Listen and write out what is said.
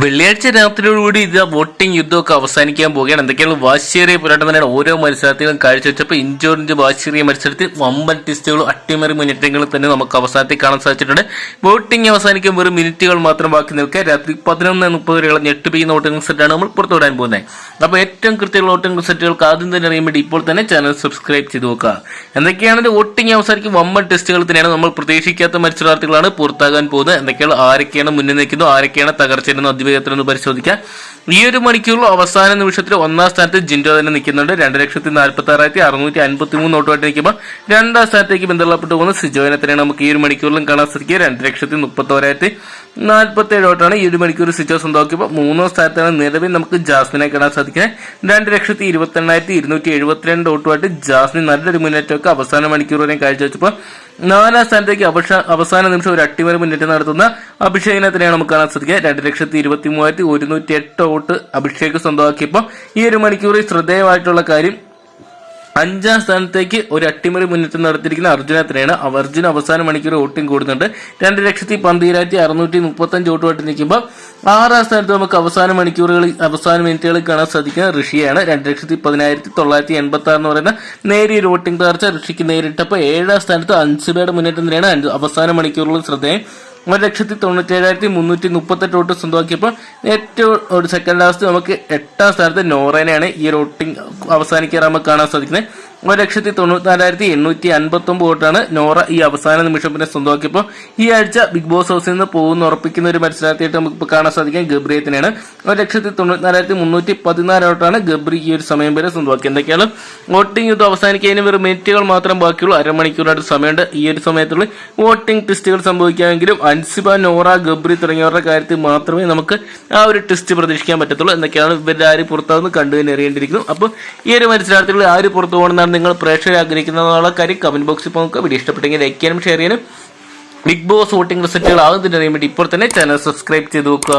വെള്ളിയാഴ്ച രാത്രിയോടുകൂടി ഇത് വോട്ടിംഗ് യുദ്ധമൊക്കെ അവസാനിക്കാൻ പോവുകയാണ്. എന്തൊക്കെയാണ് വാശിയേറിയ പോരാട്ടം തന്നെയാണ് ഓരോ മത്സരത്തിലും കാഴ്ചവെച്ചപ്പോൾ ഇഞ്ചോറിഞ്ച് വാശിയേറിയ മത്സരത്തിൽ വമ്പൻ ടെസ്റ്റുകളും അട്ടിമറി മുന്നേറ്റങ്ങളും തന്നെ നമുക്ക് അവസാനത്തിൽ കാണാൻ സാധിച്ചിട്ടുണ്ട്. വോട്ടിംഗ് അവസാനിക്കാൻ വെറും മിനിറ്റുകൾ മാത്രം ബാക്കി നിൽക്കുക. രാത്രി പതിനൊന്ന് മുപ്പത് വരെയുള്ള ഞെട്ടുപിക്കുന്ന വോട്ടിംഗ് സെറ്റാണ് നമ്മൾ പുറത്തു വിടാൻ പോകുന്നത്. അപ്പോൾ ഏറ്റവും കൃത്യമുള്ള വോട്ടിംഗ് സെറ്റുകൾക്ക് ആദ്യം തന്നെ അറിയാൻ വേണ്ടി ഇപ്പോൾ തന്നെ ചാനൽ സബ്സ്ക്രൈബ് ചെയ്ത് നോക്കുക. എന്തൊക്കെയാണ് വോട്ടിംഗ് അവസാനിക്കും വമ്പൻ ടെസ്റ്റുകൾ തന്നെയാണ് നമ്മൾ പ്രതീക്ഷിക്കാത്ത മത്സരാർത്ഥികളാണ് പുറത്താകാൻ പോകുന്നത്. എന്തൊക്കെയാണ്? ആരൊക്കെയാണ് മുന്നിൽ നിൽക്കുന്നത്? ആരൊക്കെയാണ് തകർച്ചയെന്ന് അതിവേഗത്തിൽ ഒന്ന് പരിശോധിക്കാം. ഈ ഒരു മണിക്കൂറിൽ അവസാന നിമിഷത്തിൽ ഒന്നാം സ്ഥാനത്ത് ജിൻഡോ തന്നെ നിൽക്കുന്നുണ്ട്. രണ്ട് ലക്ഷത്തി നാൽപ്പത്തി ആറായിരത്തി അറുന്നൂറ്റി അൻപത്തി മൂന്ന് നോട്ടുമായിട്ട് നിൽക്കുമ്പോൾ രണ്ടാം സ്ഥാനത്തേക്ക് ബന്ധപ്പെട്ട് പോകുന്ന സിജോനെ തന്നെയാണ് നമുക്ക് ഈ ഒരു മണിക്കൂറിലും കാണാൻ സാധിക്കുക. രണ്ട് ലക്ഷത്തി മുപ്പത്തി നാൽപ്പത്തി ഏഴ് വോട്ടാണ് ഈ ഒരു മണിക്കൂർ സിജോ സ്വന്തമാക്കിയപ്പോൾ മൂന്നാം സ്ഥാനത്താണ് നിലവിൽ നമുക്ക് ജാസ്മിനെ കാണാൻ സാധിക്കുന്നത് രണ്ട് ലക്ഷത്തി ഇരുപത്തി എണ്ണായിരത്തി ഇരുന്നൂറ്റി എഴുപത്തിരണ്ട് വോട്ടുമായിട്ട് ജാസ്മിൻ നല്ലൊരു മുന്നേറ്റമൊക്കെ അവസാന മണിക്കൂർ വരെ കാഴ്ചവെച്ചപ്പോൾ നാലാം സ്ഥാനത്തേക്ക് അവസാന നിമിഷം ഒരു അട്ടിമറി മുന്നേറ്റം നടത്തുന്ന അഭിഷേകിനെ തന്നെയാണ് നമുക്ക് കാണാൻ സാധിക്കുക. രണ്ട് ലക്ഷത്തി ഇരുപത്തി മൂവായിരത്തി ഒരുന്നൂറ്റി എട്ട് വോട്ട് അഭിഷേക് സ്വന്തമാക്കിയപ്പോൾ ഈ ഒരു മണിക്കൂറിൽ ശ്രദ്ധേയമായിട്ടുള്ള കാര്യം അഞ്ചാം സ്ഥാനത്തേക്ക് ഒരു അട്ടിമറി മുന്നേറ്റം നടത്തിയിരിക്കുന്ന അർജുനത്തിനെയാണ് അർജുന അവസാന മണിക്കൂർ വോട്ടിംഗ് കൂടുന്നുണ്ട്. രണ്ട് ലക്ഷത്തി പന്തിരായിരത്തി അറുന്നൂറ്റി മുപ്പത്തഞ്ച് വോട്ടുമായിട്ട് നിൽക്കുമ്പോൾ ആറാം സ്ഥാനത്ത് നമുക്ക് അവസാന മണിക്കൂറുകളിൽ അവസാന മിനിറ്റുകളിൽ കാണാൻ സാധിക്കുന്ന ഋഷിയാണ് രണ്ട് ലക്ഷത്തി പതിനായിരത്തി തൊള്ളായിരത്തി എൺപത്തി ആറ് എന്ന് പറയുന്ന നേരിയ ഒരു വോട്ടിംഗ് തകർച്ച ഋഷിക്ക് നേരിട്ടപ്പോൾ ഏഴാം സ്ഥാനത്ത് അൻസുബയുടെ മുന്നേറ്റം തന്നെയാണ്. അഞ്ച് അവസാന മണിക്കൂറുകളിൽ ശ്രദ്ധേയം ഒരു ലക്ഷത്തി തൊണ്ണൂറ്റേഴായിരത്തി മുന്നൂറ്റി മുപ്പത്തെട്ട് വോട്ട് സ്വന്തമാക്കിയപ്പോൾ ഏറ്റവും ഒരു സെക്കൻഡ് ലാസ്റ്റ് നമുക്ക് എട്ടാം സ്ഥാനത്ത് നോറേനെയാണ് ഈ ഒരു വോട്ടിംഗ് അവസാനിക്കാറ് നമുക്ക് കാണാൻ സാധിക്കുന്നത്. ഒരു ലക്ഷത്തി തൊണ്ണൂറ്റിനാലായിരത്തി എണ്ണൂറ്റി അൻപത്തി ഒമ്പത് വോട്ടാണ് നോറ ഈ അവസാന നിമിഷം പിന്നെ സ്വന്തമാക്കിയപ്പോൾ. ഈ ആഴ്ച ബിഗ് ബോസ് ഹൗസിൽ നിന്ന് പോകുന്ന ഉറപ്പിക്കുന്ന ഒരു മത്സരാർത്ഥിയായിട്ട് നമുക്ക് ഇപ്പോൾ കാണാൻ സാധിക്കും ഗബ്രിയത്തിനാണ് ഒരു ലക്ഷത്തി തൊണ്ണൂറ്റിനാലായിരത്തി മുന്നൂറ്റി പതിനാല് വോട്ടാണ് ഗബ്രി ഈ ഒരു സമയം വരെ സ്വന്തമാക്കി എന്തൊക്കെയാണ്? വോട്ടിംഗ് യുദ്ധം അവസാനിക്കുന്നതിന് വെറും മിനിറ്റുകൾ മാത്രം ബാക്കിയുള്ളൂ. അരമണിക്കൂറായിട്ട് സമയമുണ്ട്. ഈ ഒരു സമയത്തുള്ള വോട്ടിംഗ് ടെസ്റ്റുകൾ സംഭവിക്കാമെങ്കിലും അൻസിബ നോറ ഗബ്രി തുടങ്ങിയവരുടെ കാര്യത്തിൽ മാത്രമേ നമുക്ക് ആ ഒരു ടെസ്റ്റ് പ്രതീക്ഷിക്കാൻ പറ്റത്തുള്ളൂ. എന്തൊക്കെയാണ്? ഇവരുടെ ആര് പുറത്താവുന്ന കണ്ടു തന്നെ അറിയേണ്ടിയിരിക്കുന്നു. അപ്പോൾ ഈ ഒരു മത്സരാർത്ഥികളിൽ ആര് പുറത്തു പോകണമെന്നാണ് നിങ്ങൾ പ്രേക്ഷകർ ആഗ്രഹിക്കുന്നതെന്നുള്ള കാര്യം കമന്റ് ബോക്സിൽ നോക്കുക വീഡിയോ ഇഷ്ടപ്പെട്ടെങ്കിൽ ലൈക്ക് ചെയ്യാനും ഷെയർ ചെയ്യാനും. ബിഗ് ബോസ് വോട്ടിംഗ് റിസൾട്ടുകൾ ആകുന്നതിന് വേണ്ടി ഇപ്പോൾ തന്നെ ചാനൽ സബ്സ്ക്രൈബ് ചെയ്ത് നോക്കുക.